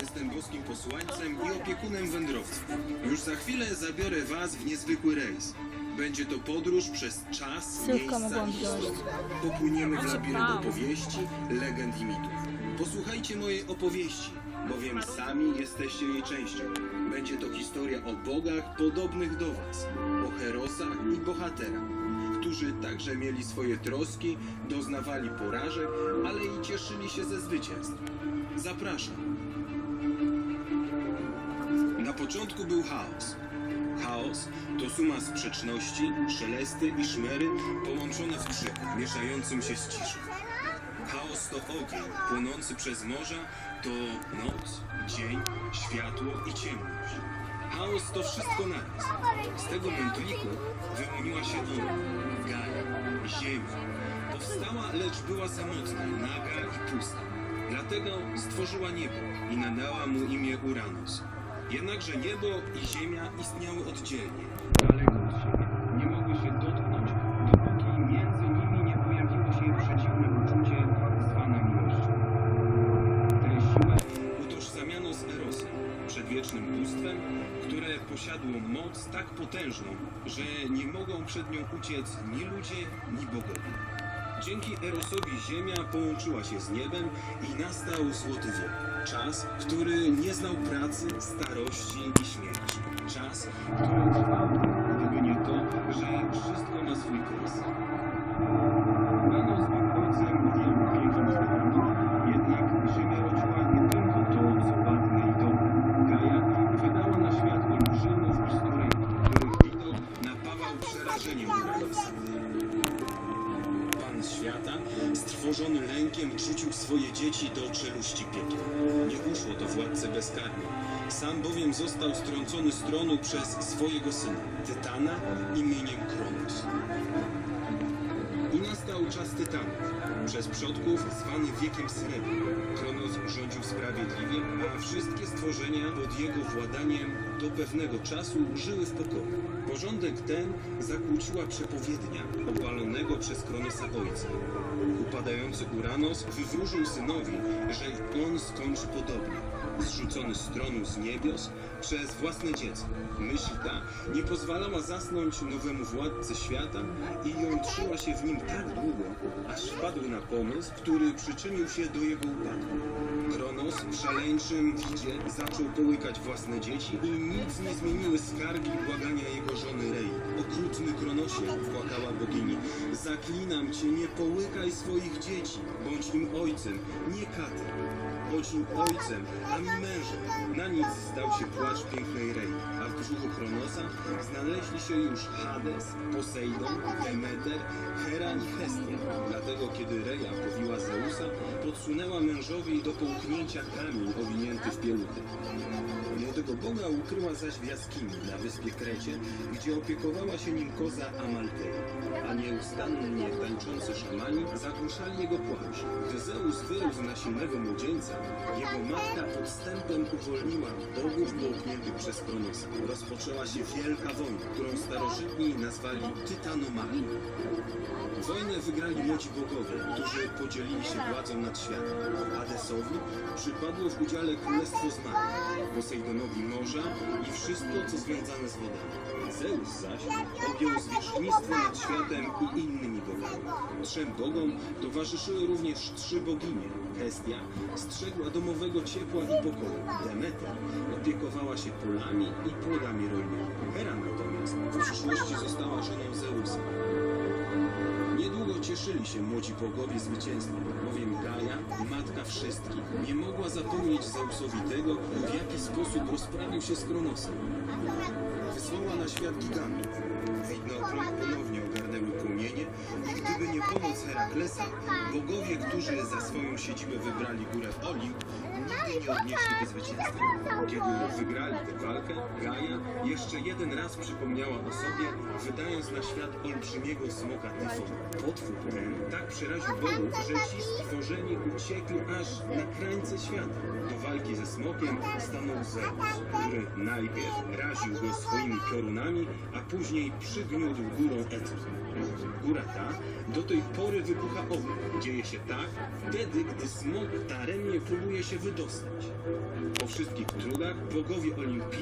Jestem boskim posłańcem i opiekunem wędrowców. Już za chwilę zabiorę was w niezwykły rejs. Będzie to podróż przez czas, Sylwka miejsca mogłam i wziąć. historię. Popłyniemy w labirynt opowieści, legend i mitów. Posłuchajcie mojej opowieści, bowiem sami jesteście jej częścią. Będzie to historia o bogach podobnych do was, o herosach i bohaterach, którzy także mieli swoje troski, doznawali porażek, ale i cieszyli się ze zwycięstw. Zapraszam. Na początku był chaos. Chaos to suma sprzeczności, szelesty i szmery połączone w krzyku, mieszającym się z ciszą. Chaos to ogień płynący przez morza, to noc, dzień, światło i ciemność. Chaos to wszystko naraz. Z tego mętliku wyłoniła się ona, Gaia, Ziemia. Powstała, lecz była samotna, naga i pusta. Dlatego stworzyła niebo i nadała mu imię Uranus. Jednakże niebo i ziemia istniały oddzielnie, przedwiecznym bóstwem, które posiadło moc tak potężną, że nie mogą przed nią uciec ni ludzie, ni bogowie. Dzięki Erosowi Ziemia połączyła się z niebem i nastał złoty wiek. Czas, który nie znał pracy, starości i śmierci. Czas, który strwożony lękiem, rzucił swoje dzieci do czeluści piekieł. Nie uszło to władcy bezkarnie. Sam bowiem został strącony z tronu przez swojego syna, Tytana imieniem Kronos. Nastał czas Tytanów, przez przodków zwany wiekiem srebra. Kronos rządził sprawiedliwie, a wszystkie stworzenia pod jego władaniem do pewnego czasu żyły w pokoju. Porządek ten zakłóciła przepowiednia obalonego przez Kronosa ojca. Upadający Uranos wywróżył synowi, że on skończy podobnie, zrzucony z tronu z niebios przez własne dziecko. Myśl ta nie pozwalała zasnąć nowemu władcy świata i jątrzyła się w nim tak długo, aż wpadł na pomysł, który przyczynił się do jego upadku. Kronos w szaleńczym widzie zaczął połykać własne dzieci i nic nie zmieniły skargi i błagania jego żony Rei. Okrutny Kronosie, płakała bogini, zaklinam cię, nie połykaj swoich dzieci, bądź im ojcem, nie katem. Im ojcem, a mi mężem. Na nic zdał się płacz pięknej Rei, a w brzuchu Kronosa znaleźli się już Hades, Posejdon, Demeter, Hera i Hestia. Dlatego kiedy Reja powiła Zeusa, podsunęła mężowi do połknięcia kamień owinięty w pieluchę. Młodego boga ukryła zaś w jaskini na wyspie Krecie, gdzie opiekowała się nim koza Amaltea, a nieustannie tańczący szamani zagłuszali jego płacz. Gdy Zeus wyrósł na silnego młodzieńca, jego matka podstępem uwolniła bogów połkniętych przez Kronosa. Rozpoczęła się wielka wojna, którą starożytni nazwali Tytanomachą. Wojnę wygrali młodzi bogowie, którzy podzielili się władzą nad światem. Hadesowi przypadło w udziale królestwo zmarłych, Posejdonowi morza i wszystko, co związane z wodami. Zeus zaś objął zwierzchnictwo nad światem i innymi bogami. Trzem bogom towarzyszyły również trzy boginie. Hestia strzegła domowego ciepła i pokoju. Demeter opiekowała się polami i płodami rolnymi. Hera natomiast w przyszłości została żoną Zeusa. Cieszyli się młodzi bogowie zwycięstwem, bowiem Gaja, matka wszystkich, nie mogła zapomnieć Zeusowi tego, w jaki sposób rozprawił się z Kronosem. Wysłała na świat gigantów. Widnokrom ponownie ogarnęły płomienie i gdyby nie pomoc Heraklesa, bogowie, którzy za swoją siedzibę wybrali górę Olimp, nigdy nie odnieśliby zwycięstwa. Kiedy wygrali tę walkę, Gaja jeszcze jeden raz przypomniała o sobie, wydając na świat olbrzymiego smoka Tyfona. Potwór tak przeraził bogów, że ci stworzeni uciekli aż na krańce świata. Do walki ze smokiem stanął Zeus, który najpierw raził go swoimi piorunami, a później przygniótł górą Eter. Góra ta do tej pory wybucha ogień. Dzieje się tak wtedy, gdy smok daremnie próbuje się wydostać. Po wszystkich trudach bogowie Olimpii